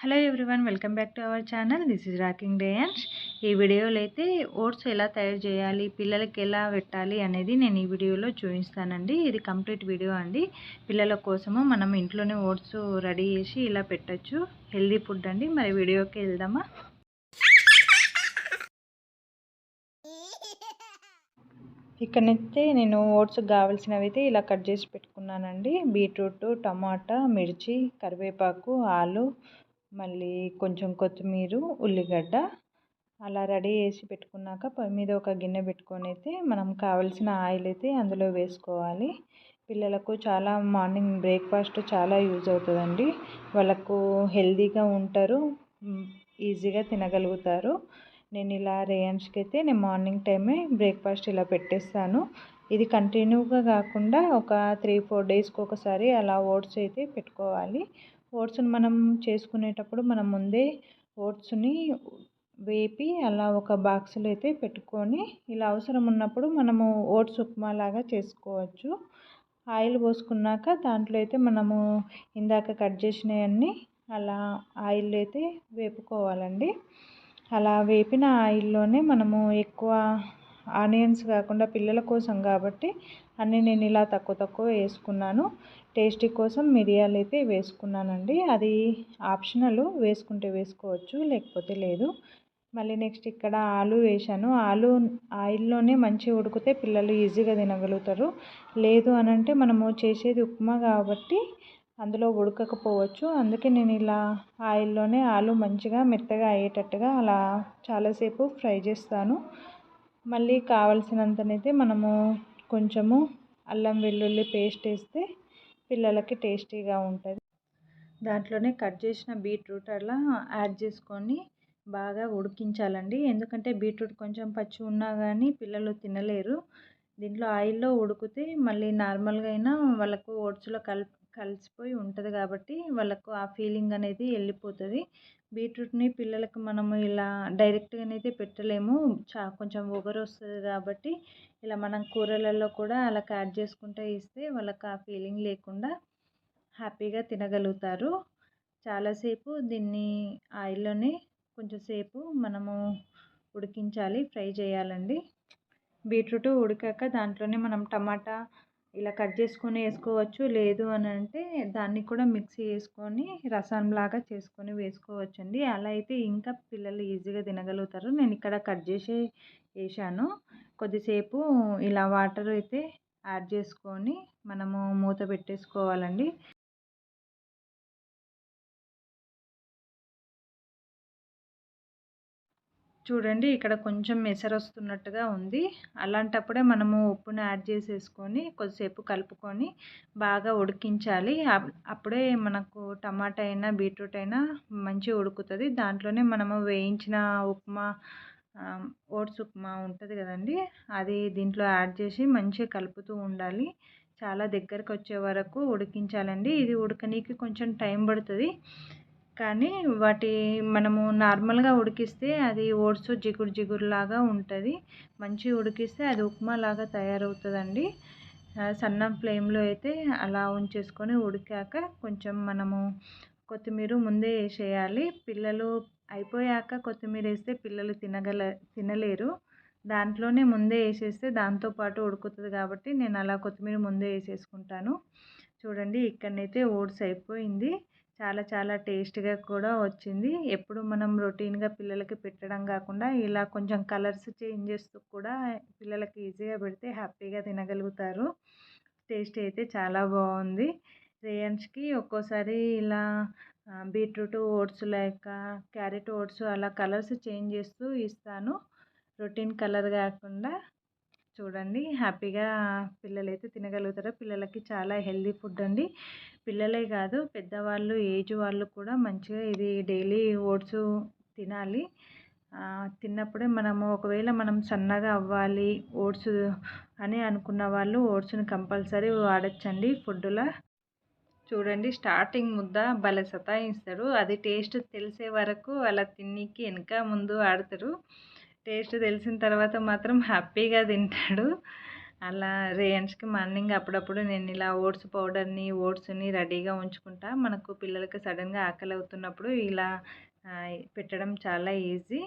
Hello everyone welcome back to our channel. This is rocking డేయన్స్ ఈ వీడియోలో అయితే oats ఎలా తయారు చేయాలి పిల్లలకి ఎలా పెట్టాలి అనేది నేను ఈ వీడియోలో చూపిస్తానండి. ఇది కంప్లీట్ వీడియో అండి. పిల్లల కోసము మనం ఇంట్లోనే ఓట్స్ రెడీ చేసి ఇలా పెట్టచ్చు. హెల్దీ ఫుడ్ అండి. మరి వీడియోకి వెళ్దామా? ఇక్కడైతే నేను ఓట్స్ కావాల్సినవి అయితే ఇలా కట్ చేసి పెట్టుకున్నానండి. బీట్రూట్ టమాటా మిర్చి కరివేపాకు ఆలు మళ్ళీ కొంచెం కొత్తిమీర ఉల్లిగడ్డ అలా రెడీ చేసి పెట్టుకున్నాక పొయ్యి మీద ఒక గిన్నె పెట్టుకొని అయితే మనం కావలసిన ఆయిల్ అయితే అందులో వేసుకోవాలి. పిల్లలకు చాలా మార్నింగ్ బ్రేక్ఫాస్ట్ చాలా యూజ్ అవుతుందండి. వాళ్ళకు హెల్తీగా ఉంటారు ఈజీగా తినగలుగుతారు. నేను ఇలా రేయన్స్కి అయితే నేను మార్నింగ్ టైమే బ్రేక్ఫాస్ట్ ఇలా పెట్టేస్తాను. ఇది కంటిన్యూగా కాకుండా ఒక త్రీ ఫోర్ డేస్కి ఒకసారి అలా ఓట్స్ అయితే పెట్టుకోవాలి. ఓట్స్ని మనం చేసుకునేటప్పుడు మనం ముందే ఓట్స్ని వేపి అలా ఒక బాక్స్లో అయితే పెట్టుకొని ఇలా అవసరం ఉన్నప్పుడు మనము ఓట్స్ ఉప్మా లాగా చేసుకోవచ్చు. ఆయిల్ పోసుకున్నాక దాంట్లో అయితే మనము ఇందాక కట్ చేసినవన్నీ అలా ఆయిల్ అయితే వేపుకోవాలండి. అలా వేపిన ఆయిల్లోనే మనము ఎక్కువ ఆనియన్స్ కాకుండా పిల్లల కోసం కాబట్టి అన్నీ నేను ఇలా తక్కువ తక్కువ వేసుకున్నాను. టేస్టీ కోసం మిరియాలు అయితే వేసుకున్నానండి. అది ఆప్షనల్ వేసుకుంటే వేసుకోవచ్చు లేకపోతే లేదు. మళ్ళీ నెక్స్ట్ ఇక్కడ ఆలు వేసాను ఆలు ఆయిల్లోనే మంచిగా ఉడికితే పిల్లలు ఈజీగా తినగలుగుతారు. లేదు అనంటే మనము చేసేది ఉప్మా కాబట్టి అందులో ఉడకకపోవచ్చు. అందుకే నేను ఇలా ఆయిల్లోనే ఆలు మంచిగా మెత్తగా అయ్యేటట్టుగా అలా చాలాసేపు ఫ్రై చేస్తాను. మళ్ళీ కావలసినంతనైతే మనము కొంచెము అల్లం వెల్లుల్లి పేస్ట్ వేస్తే పిల్లలకి టేస్టీగా ఉంటుంది. దాంట్లోనే కట్ చేసిన బీట్రూట్ అలా యాడ్ చేసుకొని బాగా ఉడికించాలండి. ఎందుకంటే బీట్రూట్ కొంచెం పచ్చి ఉన్నా కానీ పిల్లలు తినలేరు. దీంట్లో ఆయిల్లో ఉడికితే మళ్ళీ నార్మల్గా అయినా వాళ్ళకు ఓట్స్లో కలిపి కలిసిపోయి ఉంటుంది కాబట్టి వాళ్ళకు ఆ ఫీలింగ్ అనేది వెళ్ళిపోతుంది బీట్రూట్ని పిల్లలకు మనము ఇలా డైరెక్ట్గానైతే పెట్టలేము. చా కొంచెం ఒగరు వస్తుంది కాబట్టి ఇలా మనం కూరలలో కూడా అలా యాడ్ చేసుకుంటూ ఇస్తే వాళ్ళకి ఆ ఫీలింగ్ లేకుండా హ్యాపీగా తినగలుగుతారు. చాలాసేపు దీన్ని ఆయిల్లోనే కొంచెంసేపు మనము ఉడికించాలి ఫ్రై చేయాలండి. బీట్రూట్ ఉడికాక దాంట్లోనే మనం టమాటా ఇలా కట్ చేసుకొని వేసుకోవచ్చు. లేదు అని అంటే దాన్ని కూడా మిక్సీ వేసుకొని రసంలాగా చేసుకొని వేసుకోవచ్చు అండి అలా అయితే ఇంకా పిల్లలు ఈజీగా తినగలుగుతారు. నేను ఇక్కడ కట్ చేసి వేసాను కొద్దిసేపు ఇలా వాటర్ అయితే యాడ్ చేసుకొని మనము మూత పెట్టేసుకోవాలండి. చూడండి ఇక్కడ కొంచెం ఎసరు వస్తున్నట్టుగా ఉంది. అలాంటప్పుడే మనము ఉప్పుని యాడ్ చేసేసుకొని కొద్దిసేపు కలుపుకొని బాగా ఉడికించాలి. అప్పుడే మనకు టమాటా అయినా బీట్రూట్ అయినా మంచిగా ఉడుకుతుంది. దాంట్లోనే మనము వేయించిన ఉప్మా ఓట్స్ ఉప్మా ఉంటుంది కదండి. అది దీంట్లో యాడ్ చేసి మంచిగా కలుపుతూ ఉండాలి. చాలా దగ్గరకు వచ్చే వరకు ఉడికించాలండి. ఇది ఉడకనీకి కొంచెం టైం పడుతుంది. కానీ వాటి మనము నార్మల్గా ఉడికిస్తే అది ఓట్స్ జిగురు జిగురులాగా ఉంటుంది. మంచిగా ఉడికిస్తే అది ఉప్మా లాగా తయారవుతుందండి సన్న ఫ్లేమ్లో అయితే అలా ఉంచేసుకొని ఉడికాక కొంచెం మనము కొత్తిమీర ముందే వేసేయాలి. పిల్లలు అయిపోయాక కొత్తిమీర వేస్తే పిల్లలు తినగల తినలేరు. దాంట్లోనే ముందే వేసేస్తే దాంతోపాటు ఉడుకుతుంది కాబట్టి నేను అలా కొత్తిమీర ముందే వేసేసుకుంటాను. చూడండి ఇక్కడనైతే ఓట్స్ అయిపోయింది. చాలా చాలా టేస్ట్గా కూడా వచ్చింది. ఎప్పుడు మనం రొటీన్గా పిల్లలకి పెట్టడం కాకుండా ఇలా కొంచెం కలర్స్ చేంజ్ చేస్తూ కూడా పిల్లలకి ఈజీగా పెడితే హ్యాపీగా తినగలుగుతారు. టేస్ట్ అయితే చాలా బాగుంది. రేయన్స్కి ఒక్కోసారి ఇలా బీట్రూట్ ఓట్స్ లేక క్యారెట్ ఓట్స్ అలా కలర్స్ చేంజ్ చేస్తూ ఇస్తాను. రొటీన్ కలర్ కాకుండా చూడండి. హ్యాపీగా పిల్లలైతే తినగలుగుతారు పిల్లలకి చాలా హెల్దీ ఫుడ్ అండి. పిల్లలే కాదు పెద్దవాళ్ళు ఏజ్ వాళ్ళు కూడా మంచిగా ఇది డైలీ ఓట్స్ తినాలి. తిన్నప్పుడే మనము ఒకవేళ మనం సన్నగా అవ్వాలి ఓట్స్ అని అనుకున్న వాళ్ళు ఓట్స్ని కంపల్సరీ వాడచ్చండి ఫుడ్లో. చూడండి స్టార్టింగ్ ముద్ద భలే సతాయిస్తారు అది టేస్ట్ తెలిసే వరకు అలా తిన్నికి వెనక ముందు ఆడతారు టేస్ట్ తెలిసిన తర్వాత మాత్రం హ్యాపీగా తింటాడు. అలా రేయన్స్కి మార్నింగ్ అప్పుడప్పుడు నేను ఇలా ఓట్స్ పౌడర్ని ఓట్స్ని రెడీగా ఉంచుకుంటా. మనకు పిల్లలకి సడన్గా ఆకలి అవుతున్నప్పుడు ఇలా పెట్టడం చాలా ఈజీ.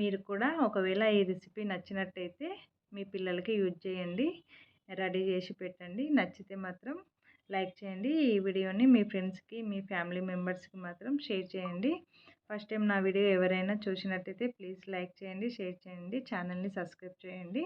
మీరు కూడా ఒకవేళ ఈ రెసిపీ నచ్చినట్టయితే మీ పిల్లలకి యూజ్ చేయండి. రెడీ చేసి పెట్టండి. నచ్చితే మాత్రం లైక్ చేయండి. ఈ వీడియోని మీ ఫ్రెండ్స్కి మీ ఫ్యామిలీ మెంబర్స్కి మాత్రం షేర్ చేయండి. ఫస్ట్ టైం నా వీడియో ఎవరైనా చూసినట్టయితే ప్లీజ్ లైక్ చేయండి షేర్ చేయండి ఛానల్ని సబ్స్క్రైబ్ చేయండి.